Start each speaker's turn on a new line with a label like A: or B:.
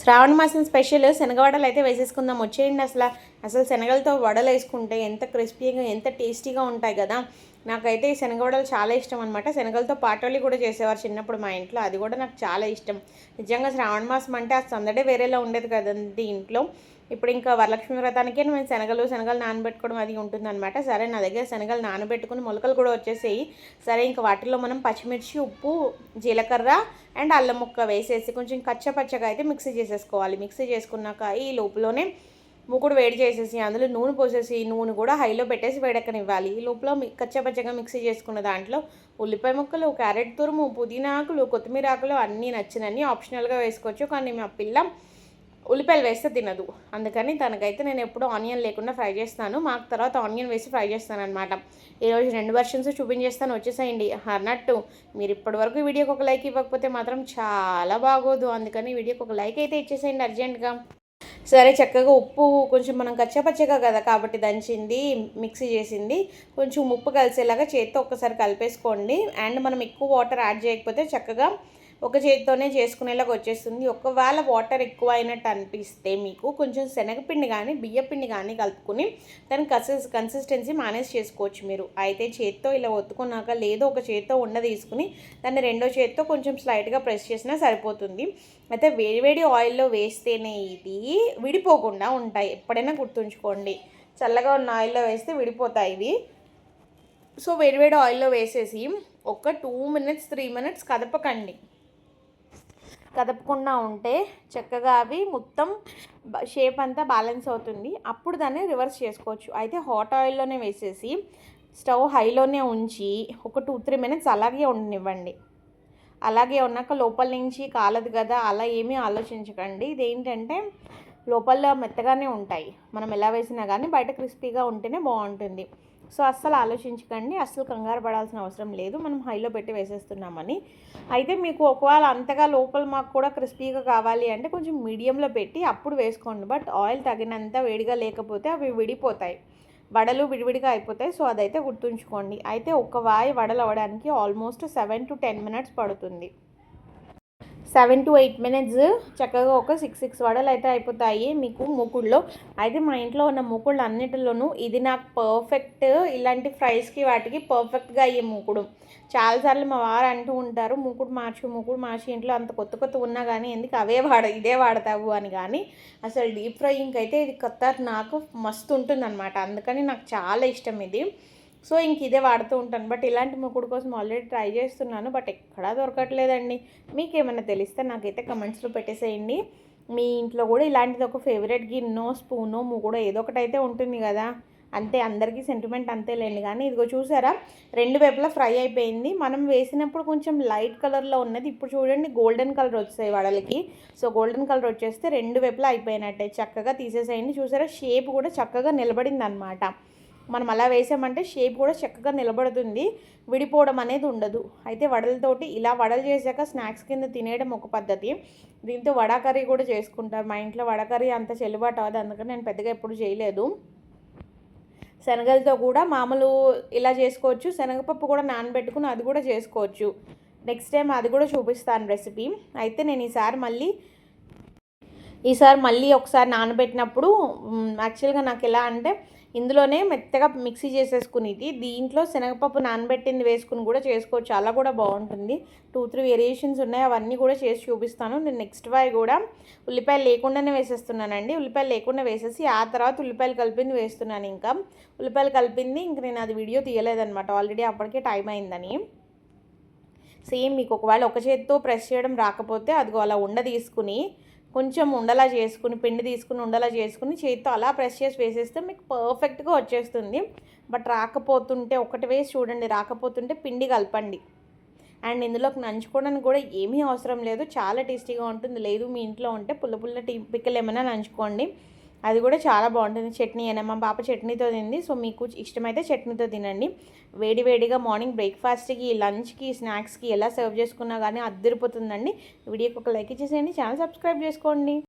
A: శ్రావణ మాసం స్పెషల్ శనగవడలు అయితే వేసేసుకుందాం. వచ్చేయండి అసలు. అసలు శనగలతో వడలు వేసుకుంటే ఎంత క్రిస్పీగా ఎంత టేస్టీగా ఉంటాయి కదా. నాకైతే ఈ శనగవడలు చాలా ఇష్టం అనమాట శనగలతో పాటోళ్ళు కూడా చేసేవారు చిన్నప్పుడు మా ఇంట్లో. అది కూడా నాకు చాలా ఇష్టం. నిజంగా శ్రావణ మాసం అంటే ఆ సందడే వేరేలా ఉండేది కదండి ఇంట్లో. ఇప్పుడు ఇంకా వరలక్ష్మి వ్రతానికే మేము శనగలు శనగలు నానబెట్టుకోవడం అది ఉంటుందన్నమాట. సరే నా దగ్గర శనగలు నానబెట్టుకుని మొలకలు కూడా వచ్చేసేయి. సరే ఇంకా వాటిలో మనం పచ్చిమిర్చి ఉప్పు జీలకర్ర అండ్ అల్లం ముక్క వేసేసి కొంచెం కచ్చపచ్చగా అయితే మిక్సీ చేసేసుకోవాలి. మిక్సీ చేసుకున్నాక ఈ లోపులోనే మూకుడు వేడి చేసేసి అందులో నూనె పోసేసి నూనె కూడా హైలో పెట్టేసి వేడెక్కనివ్వాలి. ఈ లోపల మి- కచ్చపచ్చగా మిక్సీ చేసుకున్న దాంట్లో ఉల్లిపాయ ముక్కలు క్యారెట్ తురుము పుదీనా ఆకులు కొత్తిమీర ఆకులు అన్నీ నచ్చినన్ని ఆప్షనల్గా వేసుకోవచ్చు. కానీ మా పిల్ల ఉల్లిపాయలు వేస్తే తినదు. అందుకని తనకైతే నేను ఎప్పుడు ఆనియన్ లేకుండా ఫ్రై చేస్తాను. మాకు తర్వాత ఆనియన్ వేసి ఫ్రై చేస్తాను అనమాట ఈరోజు రెండు వర్షన్స్ చూపించేస్తాను. వచ్చేసేయండి. అన్నట్టు మీరు ఇప్పటివరకు వీడియోకి ఒక లైక్ ఇవ్వకపోతే మాత్రం చాలా బాగోదు. అందుకని వీడియోకి ఒక లైక్ అయితే ఇచ్చేసేయండి అర్జెంటుగా. సరే చక్కగా ఉప్పు కొంచెం మనం కచ్చపచ్చగా కదా కాబట్టి దంచింది మిక్సీ చేసింది. కొంచెం ఉప్పు కలిసేలాగా చేత్తో ఒక్కసారి కలిపేసుకోండి. అండ్ మనం ఎక్కువ వాటర్ యాడ్ చేయకపోతే చక్కగా ఒక చేతితోనే చేసుకునేలాగా వచ్చేస్తుంది. ఒకవేళ వాటర్ ఎక్కువ అయినట్టు అనిపిస్తే మీకు కొంచెం శనగపిండి కానీ బియ్యపిండి కానీ కలుపుకొని దాని కన్సిస్ కన్సిస్టెన్సీ మేనేజ్ చేసుకోవచ్చు మీరు. అయితే చేత్తో ఇలా ఒత్తుకున్నాక లేదో ఒక చేత్తో ఉండ తీసుకుని దాన్ని రెండో చేత్తో కొంచెం స్లైట్గా ప్రెస్ చేసినా సరిపోతుంది. అయితే వేడివేడి ఆయిల్లో వేస్తేనే ఇది విడిపోకుండా ఉంటాయి. ఎప్పుడైనా గుర్తుంచుకోండి. చల్లగా ఉన్న ఆయిల్లో వేస్తే విడిపోతాయి ఇవి. సో వేడివేడి ఆయిల్లో వేసేసి ఒక టూ మినిట్స్ త్రీ మినిట్స్ కదపకండి. కదపకుండా ఉంటే చక్కగా అవి మొత్తం షేప్ అంతా బ్యాలెన్స్ అవుతుంది. అప్పుడు దాన్ని రివర్స్ చేసుకోవచ్చు. అయితే హాట్ ఆయిల్లోనే వేసేసి స్టవ్ హైలోనే ఉంచి ఒక టూ త్రీ మినిట్స్ అలాగే ఉండనివ్వండి. అలాగే ఉన్నాక లోపల నుంచి కాలదు కదా అలా ఏమీ ఆలోచించకండి. ఇదేంటంటే లోపల మెత్తగానే ఉంటాయి. మనం ఎలా వేసినా కానీ బయట క్రిస్పీగా ఉంటేనే బాగుంటుంది. సో అస్సలు ఆలోచించకండి అస్సలు కంగారు పడాల్సిన అవసరం లేదు మనం హైలో పెట్టి వేసేస్తున్నామని. అయితే మీకు ఒకవేళ అంతగా లోపల మాకు కూడా క్రిస్పీగా కావాలి అంటే కొంచెం మీడియంలో పెట్టి అప్పుడు వేసుకోండి బట్ ఆయిల్ తగినంత వేడిగా లేకపోతే అవి విడిపోతాయి. వడలు విడివిడిగా అయిపోతాయి సో అదైతే గుర్తుంచుకోండి. అయితే ఒక వాయి వడలు అవ్వడానికి almost seven to ten minutes పడుతుంది. సెవెన్ టు ఎయిట్ మినిట్స్ చక్కగా ఒక సిక్స్ సిక్స్ వడలు అయితే అయిపోతాయి మీకు మూకుడులో అయితే మా ఇంట్లో ఉన్న మూకుళ్ళు అన్నిటిలోనూ ఇది నాకు పర్ఫెక్ట్ ఇలాంటి ఫ్రైస్కి వాటికి పర్ఫెక్ట్గా అయ్యే మూకుడు. చాలాసార్లు మా వారు అంటూ ఉంటారు మూకుడు మార్చు మూకుడు మార్చి ఇంట్లో అంత కొత్త కొత్త ఉన్నా కానీ ఎందుకు అవే వాడ ఇదే వాడతావు? అని కానీ అసలు డీప్ ఫ్రైయింగ్ అయితే ఇది కొత్త నాకు మస్తు ఉంటుందన్నమాట. అందుకని నాకు చాలా ఇష్టం ఇది. సో ఇంక ఇదే వాడుతూ ఉంటాను. బట్ ఇలాంటి ముక్కుడు కోసం ఆల్రెడీ ట్రై చేస్తున్నాను. బట్ ఎక్కడా దొరకట్లేదండి. మీకు ఏమైనా తెలిస్తే నాకైతే కమెంట్స్లో పెట్టేసేయండి. మీ ఇంట్లో కూడా ఇలాంటిది ఒక ఫేవరెట్ గిన్నో స్పూనో మూగుడో ఏదో ఒకటి అయితే ఉంటుంది కదా. అంతే అందరికీ సెంటిమెంట్ అంతేలేండి. కానీ ఇదిగో చూసారా? రెండు వైపులా ఫ్రై అయిపోయింది. మనం వేసినప్పుడు కొంచెం లైట్ కలర్లో ఉన్నది. ఇప్పుడు చూడండి గోల్డెన్ కలర్ వచ్చాయి వడలకి. సో గోల్డెన్ కలర్ వచ్చేస్తే రెండు వైపులా అయిపోయినట్టే. చక్కగా తీసేసేయండి. చూసారా? షేప్ కూడా చక్కగా నిలబడింది అనమాట మనం అలా వేసామంటే షేప్ కూడా చక్కగా నిలబడుతుంది. విడిపోవడం అనేది ఉండదు. అయితే వడలతోటి ఇలా వడలు చేశాక స్నాక్స్ కింద తినేయడం ఒక పద్ధతి. దీంతో వడ కర్రీ కూడా చేసుకుంటారు. మా ఇంట్లో వడ కర్రీ అంత చెల్లుబాటు అవ్వదు. అందుకని నేను పెద్దగా ఎప్పుడు చేయలేదు. శనగలతో కూడా మామూలు ఇలా చేసుకోవచ్చు. శనగపప్పు కూడా నానబెట్టుకుని అది కూడా చేసుకోవచ్చు. నెక్స్ట్ టైం అది కూడా చూపిస్తాను రెసిపీ అయితే నేను ఈసారి మళ్ళీ ఈసారి మళ్ళీ ఒకసారి నానబెట్టినప్పుడు యాక్చువల్గా నాకు ఎలా అంటే ఇందులోనే మెత్తగా మిక్సీ చేసేసుకునేది. దీంట్లో శనగపప్పు నానబెట్టింది వేసుకుని కూడా చేసుకోవచ్చు. అలా కూడా బాగుంటుంది. టూ త్రీ వేరియేషన్స్ ఉన్నాయి. అవన్నీ కూడా చేసి చూపిస్తాను. నేను నెక్స్ట్ వై కూడా ఉల్లిపాయలు లేకుండానే వేసేస్తున్నానండి. ఉల్లిపాయలు లేకుండా వేసేసి ఆ తర్వాత ఉల్లిపాయలు కలిపింది వేస్తున్నాను ఇంకా. ఉల్లిపాయలు కలిపింది ఇంక నేను అది వీడియో తీయలేదనమాట ఆల్రెడీ అప్పటికే టైం అయిందని. సేమ్ మీకు ఒకవేళ ఒక చేతితో ప్రెస్ చేయడం రాకపోతే అదిగో అలా ఉండ తీసుకుని కొంచెం ఉండలా చేసుకుని పిండి తీసుకుని ఉండలా చేసుకుని చేతితో అలా ప్రెస్ చేసి వేసేస్తే మీకు పర్ఫెక్ట్గా వచ్చేస్తుంది. బట్ రాకపోతుంటే ఒకటి వేసి చూడండి రాకపోతుంటే పిండి కలపండి. అండ్ ఇందులోకి నంచుకోవడానికి కూడా ఏమీ అవసరం లేదు. చాలా టేస్టీగా ఉంటుంది. లేదు మీ ఇంట్లో ఉంటే పుల్ల పుల్ల టీ పిక్కలు ఏమైనా నంచుకోండి. అది కూడా చాలా బాగుంటుంది. చట్నీ అయినా మా పాప చట్నీతో తింది. సో మీకు ఇష్టమైతే చట్నీతో తినండి. వేడి వేడిగా మార్నింగ్ బ్రేక్ఫాస్ట్కి లంచ్కి స్నాక్స్కి ఎలా సర్వ్ చేసుకున్నా కానీ అద్దరిపోతుందండి. వీడియోకి ఒక లైక్ ఇచ్చేసేయండి. ఛానల్ సబ్స్క్రైబ్ చేసుకోండి.